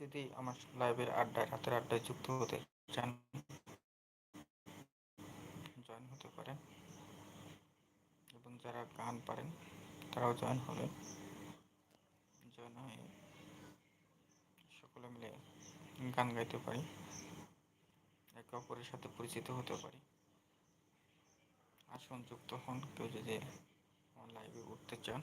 যদি আমার লাইভের আড্ডায়, রাতের আড্ডায় যুক্ত হতে চান জয়েন হতে পারেন। এবং যারা গান পারেন, তারাও জয়েন হবে। জয়েন হয়ে সকলে মিলে গান গাইতে পারি। একে অপরের সাথে পরিচিত হতে পারি। আসুন যুক্ত হন কেউ যদি আমার লাইভে উঠতে চান।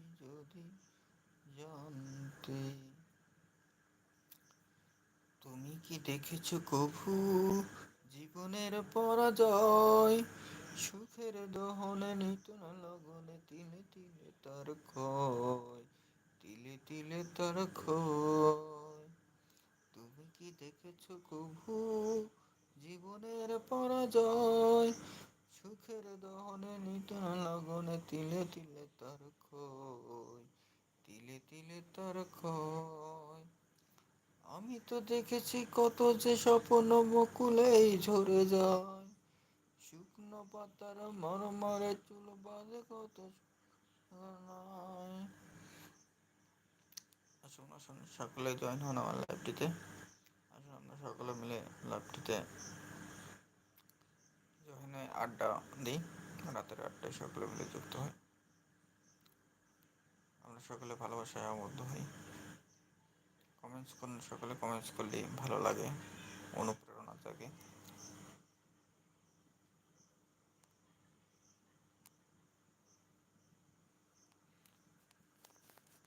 যদি জানতে। তুমি কি দেখেছ কভু জীবনের পরাজয়? সুখের দহনে নিতন লগনে তিলে তিলে তার ক্ষয়, তিলে তিলে তার ক্ষয়। তুমি কি দেখেছ কভু জীবনের পরাজয়? সুখের দহনে নিতন লগনে তিলে তিলে তার ক্ষয়। তিলে তিলে তার ক্ষয় আমি তো দেখেছি কত যে স্বপ্ন বকুলেই ঝরে যায়। শুকনো পাতার মরমরে চুল বাঁধে কত আসুন আসুন, সকলে জয়েন হন আমার লাইভটিতে আসুন, আমরা সকলে মিলে লাইভটিতে জয়েন আড্ডা দিই। রাতের আড্ডায় সকলে মিলে যুক্ত হয় সকলে ভালোবাসায় আবদ্ধ হই। কমেন্টস করুন সকলে কমেন্টস করলেই ভালো লাগে, অনুপ্রেরণা জাগে।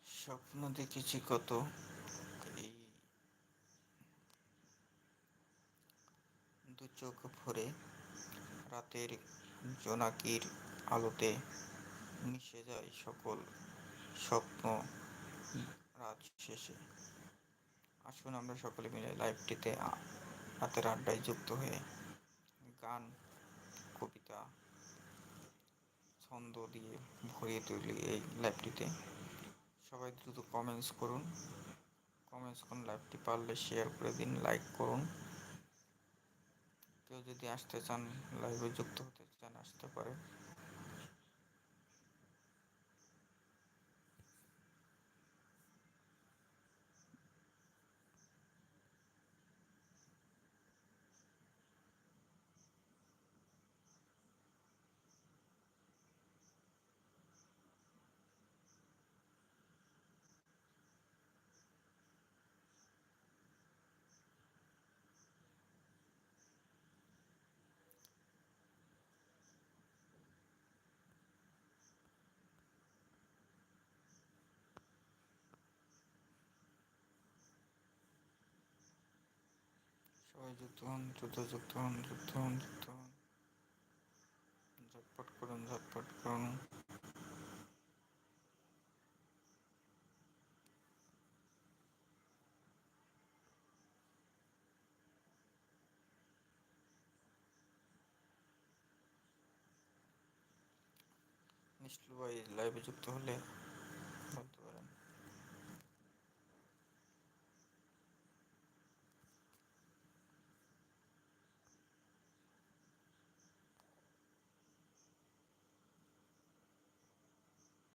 স্বপ্ন দেখেছি কত দু চোখ ভরে রাতের জোনাকির আলোতে মিশে যায় সকল স্বপ্ন রাত শেষে। আসুন আমরা সকলে মিলে লাইভটিতে রাতের আড্ডায় যুক্ত হয়ে গান, কবিতা, ছন্দ দিয়ে ভরিয়ে তুলি এই লাইভটিতে। সবাই দ্রুত কমেন্টস করুন। কমেন্টস করুন, লাইভটি পারলে শেয়ার করে দিন লাইক করুন। কেউ যদি আসতে চান লাইভে যুক্ত হতে চান, আসতে পারে। সবাই যুক্ত হন দ্রুত যুক্ত হন যুক্ত হন যুক্ত হন ঝটপট করুন ঝটপট করুন নিশ্চল ভাই লাইভে যুক্ত হলে